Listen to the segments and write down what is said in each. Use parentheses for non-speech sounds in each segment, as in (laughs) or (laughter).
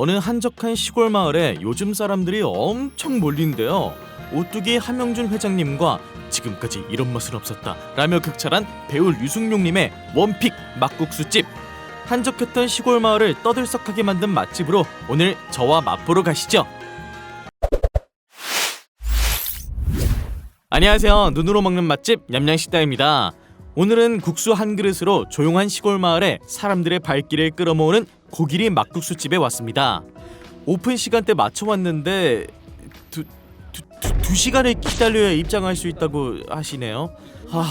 어느 한적한 시골 마을에 요즘 사람들이 엄청 몰린데요. 오뚜기 함영준 회장님과 지금까지 이런 맛은 없었다 라며 극찬한 배우 류승룡님의 원픽 막국수집 한적했던 시골 마을을 떠들썩하게 만든 맛집으로 오늘 저와 맛보러 가시죠. 안녕하세요. 눈으로 먹는 맛집 냠냠식당입니다. 오늘은 국수 한 그릇으로 조용한 시골 마을에 사람들의 발길을 끌어모으는 고기리 막국수집에 왔습니다. 오픈 시간대 맞춰 왔는데 두, 두, 두, 두 시간을 기다려야 입장할 수 있다고 하시네요. 아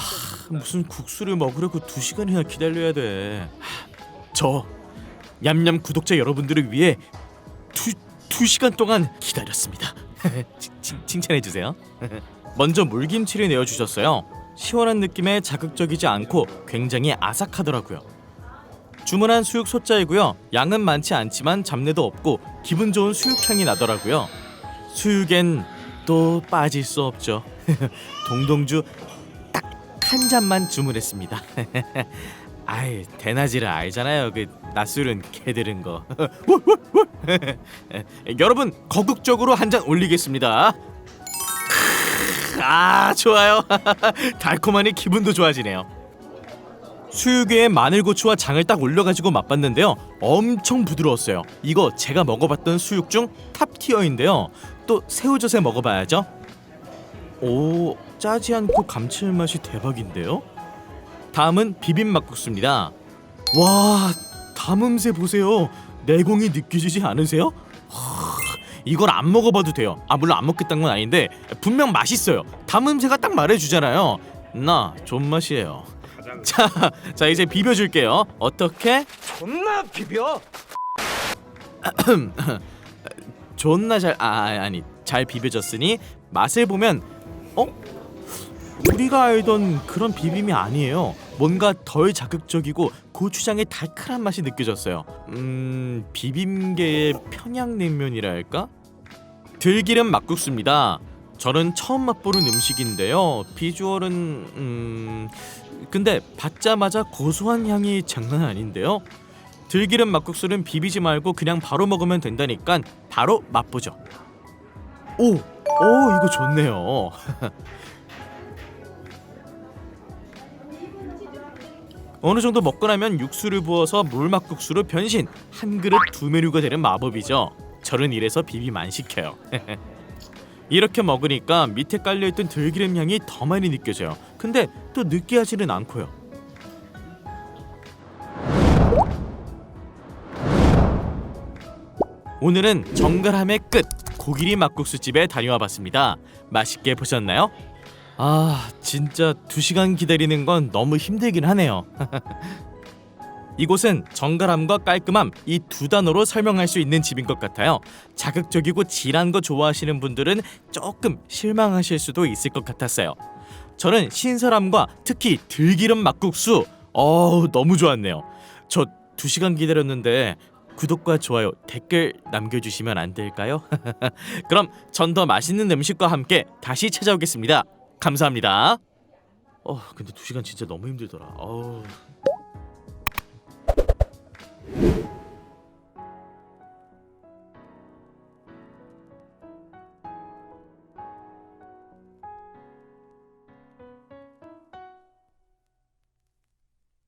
무슨 국수를 먹으려고 두 시간이나 기다려야 돼. 하, 저 냠냠 구독자 여러분들을 위해 두, 두 시간 동안 기다렸습니다. (laughs) 칭- 칭- 칭찬해 주세요. (laughs) 먼저 물김치를 내어 주셨어요. 시원한 느낌에 자극적이지 않고 굉장히 아삭하더라고요. 주문한 수육 소자이고요. 양은 많지 않지만 잡내도 없고 기분 좋은 수육향이 나더라고요. 수육엔 또 빠질 수 없죠. (laughs) 동동주 딱 한 잔만 주문했습니다. (laughs) 아이 대낮이라 알잖아요. 그 낮술은 개들은 거. (laughs) 여러분 거국적으로 한 잔 올리겠습니다. 아 좋아요 달콤하니 기분도 좋아지네요 수육에 마늘고추와 장을 딱 올려가지고 맛봤는데요 엄청 부드러웠어요 이거 제가 먹어봤던 수육 중 탑티어인데요 또 새우젓에 먹어봐야죠 오 짜지 않고 감칠맛이 대박인데요 다음은 비빔막국수입니다 와 담음새 보세요 내공이 느껴지지 않으세요? 이걸 안 먹어봐도 돼요. 아 물론 안 먹겠다는 건 아닌데 분명 맛있어요. 담음새가 딱 말해주잖아요. 나 존맛이에요. 자, 자 이제 비벼줄게요. 어떻게? 존나 비벼. (clears throat) 존나 잘 아 아니 잘 비벼졌으니 맛을 보면 어? 우리가 알던 그런 비빔이 아니에요. 뭔가 덜 자극적이고 고추장의 달큰한 맛이 느껴졌어요. 음 비빔계의 평양냉면이랄까? 들기름 막국수입니다. 저는 처음 맛보는 음식인데요. 비주얼은 음 근데 받자마자 고소한 향이 장난 아닌데요. 들기름 막국수는 비비지 말고 그냥 바로 먹으면 된다니까 바로 맛보죠. 오, 오 이거 좋네요. (laughs) 어느 정도 먹고 나면 육수를 부어서 물막국수로 변신 한 그릇 두 메뉴가 되는 마법이죠. 저는 이래서 안 시켜요. (laughs) 이렇게 먹으니까 밑에 깔려있던 들기름 향이 더 많이 느껴져요. 근데 또 느끼하지는 않고요. 오늘은 정갈함의 끝 고기리 막국수집에 다녀와 봤습니다. 맛있게 보셨나요? 아 진짜 두 시간 기다리는 건 너무 힘들긴 하네요. (laughs) 이곳은 정갈함과 깔끔함 이 두 단어로 설명할 수 있는 집인 것 같아요. 자극적이고 진한 거 좋아하시는 분들은 조금 실망하실 수도 있을 것 같았어요. 저는 신선함과 특히 들기름 막국수 어우 너무 좋았네요. 저두 시간 기다렸는데 구독과 좋아요 댓글 남겨주시면 안 될까요? (laughs) 그럼 전 더 맛있는 음식과 함께 다시 찾아오겠습니다. 감사합니다. 어 근데 두 시간 진짜 너무 힘들더라. 어우.